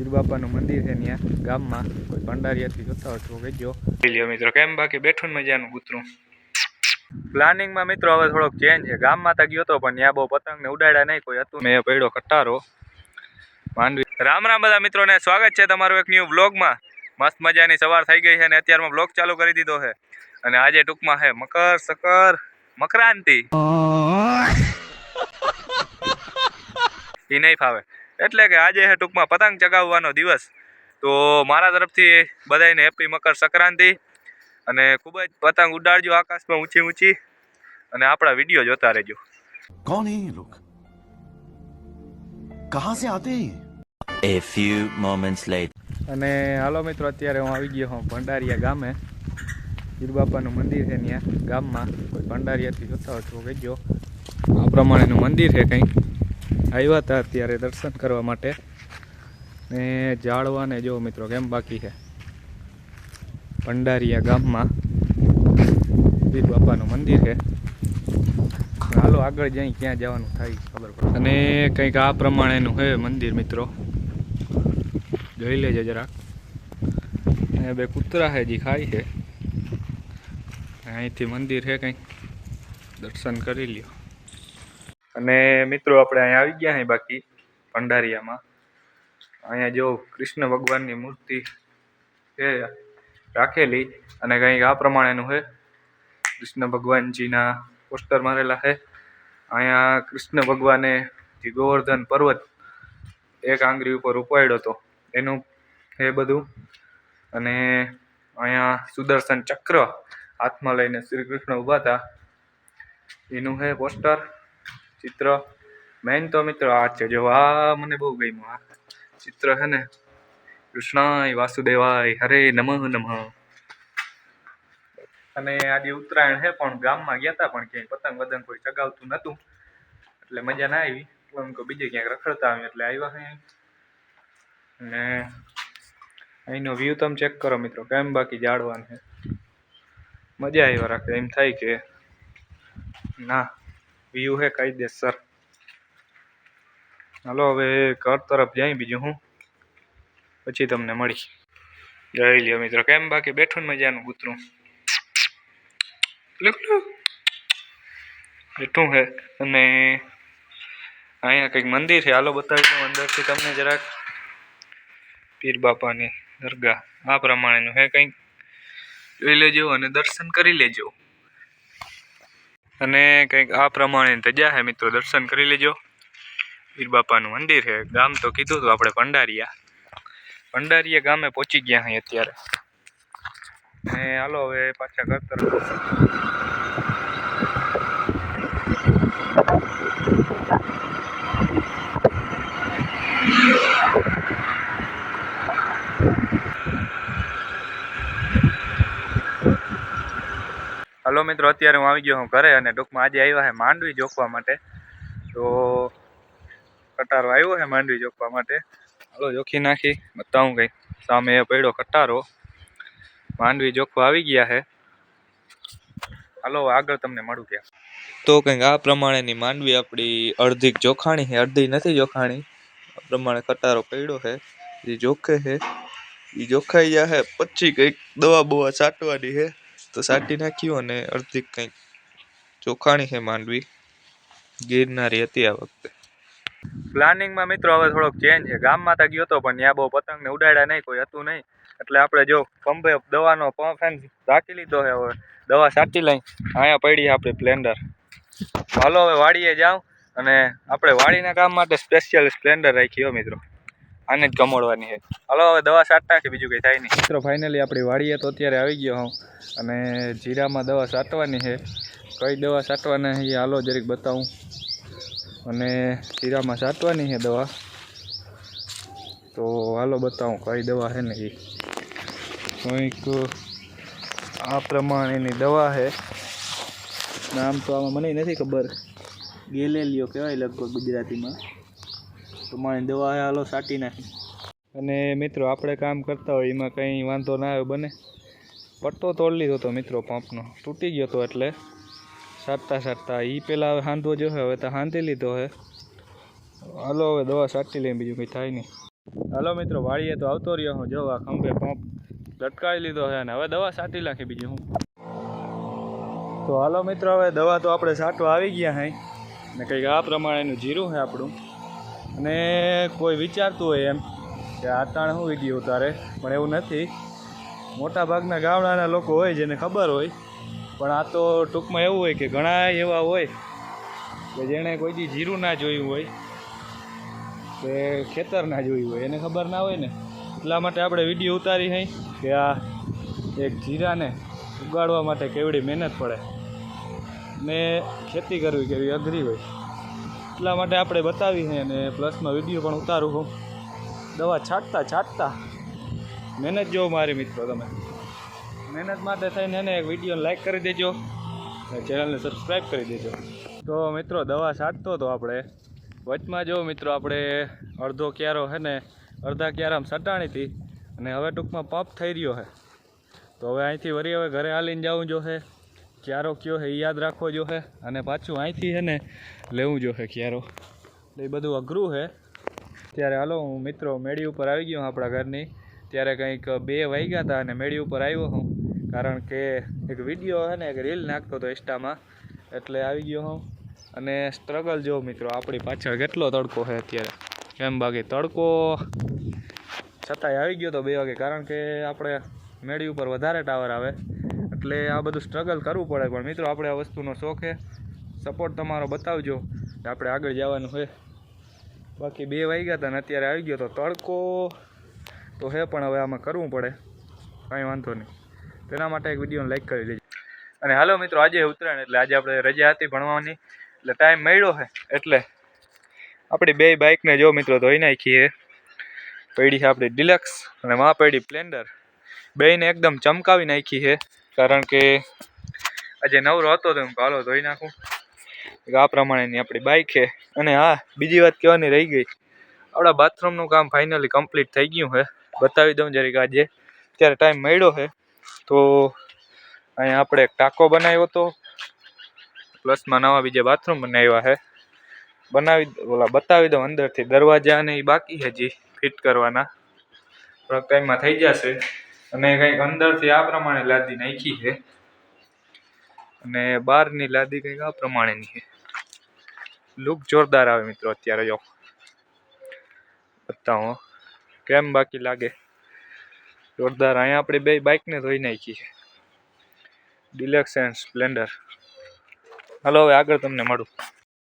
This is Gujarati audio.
પીર બાપાનું મંદિર છે ત્યાં ગામમાં. કોઈ ભંડારીયાથી જોતા હોય તો કહેજો. લ્યો મિત્રો કેમ? બાકી બેઠું ને મજાનું કૂતરું. પ્લાનિંગમાં મિત્રો હવે થોડોક ચેન્જ છે. ગામમાં તો ગયો હતો પણ ત્યાં બહુ પતંગ ને ઉડાડ્યા નહીં. કોઈ હતું મેં પડ્યો કટારો. માંડવી. રામ રામ બધા મિત્રોને સ્વાગત છે તમારું એક ન્યૂ વ્લોગમાં મસ્ત મજાની સવાર થઈ ગઈ છે અને અત્યારમાં બ્લોગ ચાલુ કરી દીધો છે. અને આજે ટૂંકમાં છે મકર સકર મકરાંતિ. એ નહીં ફાવે. એટલે કે આજે છે ટૂંકમાં પતંગ ચગાવવાનો દિવસ તો મારા તરફથી બધાને હેપી મકર સંક્રાંતિ અને ખૂબ જ પતંગ ઉડાડજો આકાશમાં ઊંચી ઊંચી અને આપણા વિડીયો જોતા રહેજો कौन है ये लोग कहां से आते हैं ये? A few moments later. અને હાલો મિત્રો અત્યારે હું આવી ગયો હું ભંડારીયા ગામે પીર બાપાનું મંદિર છે ત્યાં ગામમાં કોઈ ભંડારીયાથી જોતા હોય તો કહેજો આ પ્રમાણેનું મંદિર છે કંઈક આવ્યા હતા અત્યારે દર્શન કરવા માટે. ને જાળવાને જો મિત્રો, કેમ બાકી છે? ભંડારીયા ગામમાં પીર બાપાનું મંદિર છે. હાલો, આગળ જઈ ક્યાં જવાનું થાય ખબર પડે. અને કંઈક આ પ્રમાણેનું છે મંદિર, મિત્રો. જોઈ લેજો જરાક. અને બે કૂતરા છે, જે ખાય છે. અહીંથી મંદિર છે કંઈક. દર્શન કરી લ્યો. અને મિત્રો આપણે અહીંયા આવી ગયા છે બાકી, ભંડારિયામાં. અહીંયા જો કૃષ્ણ ભગવાનની મૂર્તિ છે, રાખેલી અને કંઈક આ પ્રમાણેનું છે. કૃષ્ણ ભગવાનજીના પોસ્ટર મારેલા છે. અહીંયા કૃષ્ણ ભગવાને જે ગોવર્ધન પર્વત એક આંગળી ઉપર ઉપાડ્યો હતો, એનું એ બધું. અને અહીંયા સુદર્શન ચક્ર હાથમાં લઈને શ્રી કૃષ્ણ ઊભા હતા. એનું છે પોસ્ટર. ચિત્ર. મેન તો મિત્રો આ છે જો આ મને બહુ ગમ્યું. આ ચિત્ર છે ને, કૃષ્ણાય વાસુદેવાય હરે નમઃ નમઃ. અને આજે ઉત્તરાયણ છે પણ ગામમાં ગયા હતા પણ ક્યાંય પતંગ વતંગ કોઈ ચગાવતું નહોતું એટલે મજા ના આવી. એમ બીજે ક્યાંક રખડતા આવ્યું એટલે આવ્યા હે અને અહીંનો વ્યૂ તમે ચેક કરો મિત્રો, કેમ બાકી જાળવાનું છે મજા આવ્યા રાખે, એમ થાય કે ના. વ્યૂ હે કાયદેસર હાલો, હવે ઘર તરફ જાય, બીજું હું? પછી તમને મળી. જઈ લ્યો, મિત્રો. કેમ બાકી? બેઠું ને મજાનું, કૂતરું. બેઠું હે, અને અહીંયા કંઈક મંદિર છે. હાલો, બતાવી દઉં અંદરથી તમને જરાક. પીર બાપાની દરગાહ. આ પ્રમાણેનું હે, કંઈક. જોઈ લેજો અને દર્શન કરી લેજો. અને કંઈક આ પ્રમાણે તજા છે મિત્રો, દર્શન કરી લેજો. પીર બાપાનું મંદિર છે ગામ તો કીધું હતું આપણે ભંડારિયા. ભંડારિયા ગામે પહોંચી ગયા અહીં અત્યારે. અને હાલો હવે પાછા ઘર તરફ. હલો અત્યારે હું આવી ગયો હું ઘરે અને ટૂંકમાં આજે આવ્યા છે માંડવી જોખવા માટે. તો કટારો આવ્યો છે માંડવી જોખવા માટે. હાલો, જોખી નાખી. બતાવું કંઈ. સામે પડ્યો કટારો. માંડવી જોખવા આવી ગયા છે. હાલો, આગળ તમને મળું ત્યાં. તો કંઈક આ પ્રમાણેની માંડવી આપણી અડધી જોખાણી છે, અડધી નથી જોખાણી. આ પ્રમાણે કટારો પડ્યો છે. એ જોખે છે, એ જોખાઈ ગયા છે. પછી કંઈક દવા બવા છાંટવાની છે. તો સાટી નાખ્યું અને અડધી કંઈક ચોખાણી છે માંડવી. ગિરનારી હતી આ વખતે. પ્લાનિંગમાં મિત્રો હવે થોડોક ચેન્જ છે. ગામમાં તો ગયો હતો પણ ત્યાં બહુ પતંગ ને ઉડાડ્યા નહીં, કોઈ હતું નહીં. એટલે આપણે જો પંપે દવાનો પંપ એમ રાખી લીધો છે હવે. દવા સાચી લઈ. અહીંયા પડી આપણે સ્પ્લેન્ડર. હાલો, હવે વાડીએ જાઉં અને આપણે વાડીના કામ માટે સ્પેશિયલ સ્પ્લેન્ડર રાખી હો મિત્રો. આને જ કમોડવાની છે. હાલો, હવે દવા છાંટતા કે બીજું કંઈ થાય નહીં. મિત્રો ફાઇનલી આપણી વાડીએ તો અત્યારે આવી ગયો હું અને જીરામાં દવા છાંટવાની છે. કઈ દવા છાંટવાના છે એ હાલો જરીક બતાવું. અને જીરામાં છાંટવાની છે દવા. તો હાલો બતાવું કઈ દવા છે ને એ. કંઈક આ પ્રમાણેની દવા છે. નામ તો આમાં મને નથી ખબર. ગેલેલિયો કહેવાય લગભગ ગુજરાતીમાં. પ્રમાણે દવા હાલો સાટી નાખી. અને મિત્રો, આપણે કામ કરતા હોય, એમાં કંઈ વાંધો ના આવે, બને. પટ્ટો તોડી લીધો હતો મિત્રો પંપનો. તૂટી ગયો હતો એટલે સાટતા સાટતા. એ પહેલાં હવે હાંધવો જો હવે તો હાંધી લીધો હે. હાલો, હવે દવા છાંટી લઈએ, બીજું કંઈ થાય નહીં. હાલો મિત્રો, વાળીએ તો આવતો રહ્યો હું. જો આ ખંભે પંપ લટકાવી લીધો છે અને હવે દવા છાંટી નાખી બીજી હું. તો હાલો મિત્રો, હવે દવા તો આપણે છાંટવા આવી ગયા હે. ને કંઈક આ પ્રમાણેનું જીરું છે આપણું. અને કોઈ વિચારતું હોય એમ કે આ તાણ શું વીડિયો ઉતારે, પણ એવું નથી. મોટા ભાગના ગામડાના લોકો હોય જેને ખબર હોય, પણ આ તો ટૂંકમાં એવું હોય કે ઘણા એવા હોય કે જેણે કોઈ દી જીરું ના જોયું હોય, કે ખેતર ના જોયું હોય, એને ખબર ના હોય ને. એટલા માટે આપણે વીડિયો ઉતારી હઈ કે આ એક જીરાને ઉગાડવા માટે કેવડી મહેનત પડે. ને ખેતી કરવી કેવી અઘરી હોય. એટલા માટે આપણે બતાવી છે અને પ્લસમાં વીડિયો પણ ઉતારું છું. દવા છાંટતા છાંટતા. મહેનત જો મારી મિત્રો તમે. મહેનત માટે થઈને એને એક વીડિયો લાઈક કરી દેજો અને ચેનલને સબસ્ક્રાઈબ કરી દેજો. તો મિત્રો, દવા છાંટતો હતો આપણે વચમાં જો મિત્રો, આપણે અડધો ક્યારો છે ને, અડધા ક્યારામ સટાણી હતી અને હવે ટૂંકમાં પંપ થઈ રહ્યો છે. તો હવે અહીંથી વળી હવે ઘરે હાલીને જવું જોશે. ક્યારો કયો એ યાદ રાખવો જોશે અને પાછું અહીંથી છે ને લેવું જોશે ક્યારો. એ બધું અઘરું છે ત્યારે હાલો, હું મિત્રો મેળી ઉપર આવી ગયો હું આપણા ઘરની. ત્યારે કંઈક બે વાગ્યા હતા અને મેળી ઉપર આવ્યો હું. કારણ કે એક વીડિયો છે ને, એક રીલ નાખતો હતો ઇન્સ્ટામાં એટલે આવી ગયો હું. અને સ્ટ્રગલ જો મિત્રો, આપણી પાછળ કેટલો તડકો છે અત્યારે. કેમ બાકી તડકો? છતાંય આવી ગયો તો બે વાગે. કારણ કે આપણે મેળી ઉપર વધારે ટાવર આવે. એટલે આ બધું સ્ટ્રગલ કરવું પડે. પણ મિત્રો, આપણે આ વસ્તુનો શોખ છે. સપોર્ટ તમારો બતાવજો. કે આપણે આગળ જવાનું છે. બાકી બે વાગ્યા હતા ને અત્યારે આવી ગયો તો તડકો તો હે પણ હવે આમાં કરવું પડે. કાંઈ વાંધો નહીં. તેના માટે એક વિડીયોને લાઈક કરી દેજો. અને હાલો મિત્રો, આજે ઉત્તરાયણ, એટલે આજે આપણે રજા હતી ભણવાની. એટલે ટાઈમ મળ્યો છે. એટલે આપણી બે બાઇકને જો મિત્રો ધોઈ નાખીએ. પડી છે આપણી ડિલક્સ અને મા પૈડી સ્પ્લેન્ડર બેયને એકદમ ચમકાવી નાખી છે. કારણ કે આજે નવરો હતો તો હું કાલો ધોઈ નાખું. આ પ્રમાણેની આપણી બાઇક છે. અને હા, બીજી વાત કહેવાની રહી ગઈ. આપણા બાથરૂમનું કામ ફાઇનલી કમ્પ્લીટ થઈ ગયું છે. બતાવી દઉં જરીક આજે. ત્યારે ટાઈમ મળ્યો છે. તો અહીંયા આપણે એક ટાંકો બનાવ્યો હતો. પ્લસમાં નવા બીજા બાથરૂમ બનાવ્યા છે. બનાવી ઓલા બતાવી દઉં અંદરથી. દરવાજા અને એ બાકી હજી ફિટ કરવાના. થોડાક ટાઈમમાં થઈ જશે. અને કંઈક અંદરથી આ પ્રમાણે લાદી નાખી છે. અને બહારની લાદી કંઈક આ પ્રમાણેની છે. લુક જોરદાર આવે મિત્રો અત્યારે જો. બતાવો કેમ બાકી લાગે? જોરદાર. અહીંયા આપણે બે બાઇકને ધોઈ નાખી છે. ડિલેક્સ એન્ડ સ્પ્લેન્ડર હાલો, હવે આગળ તમને મળું.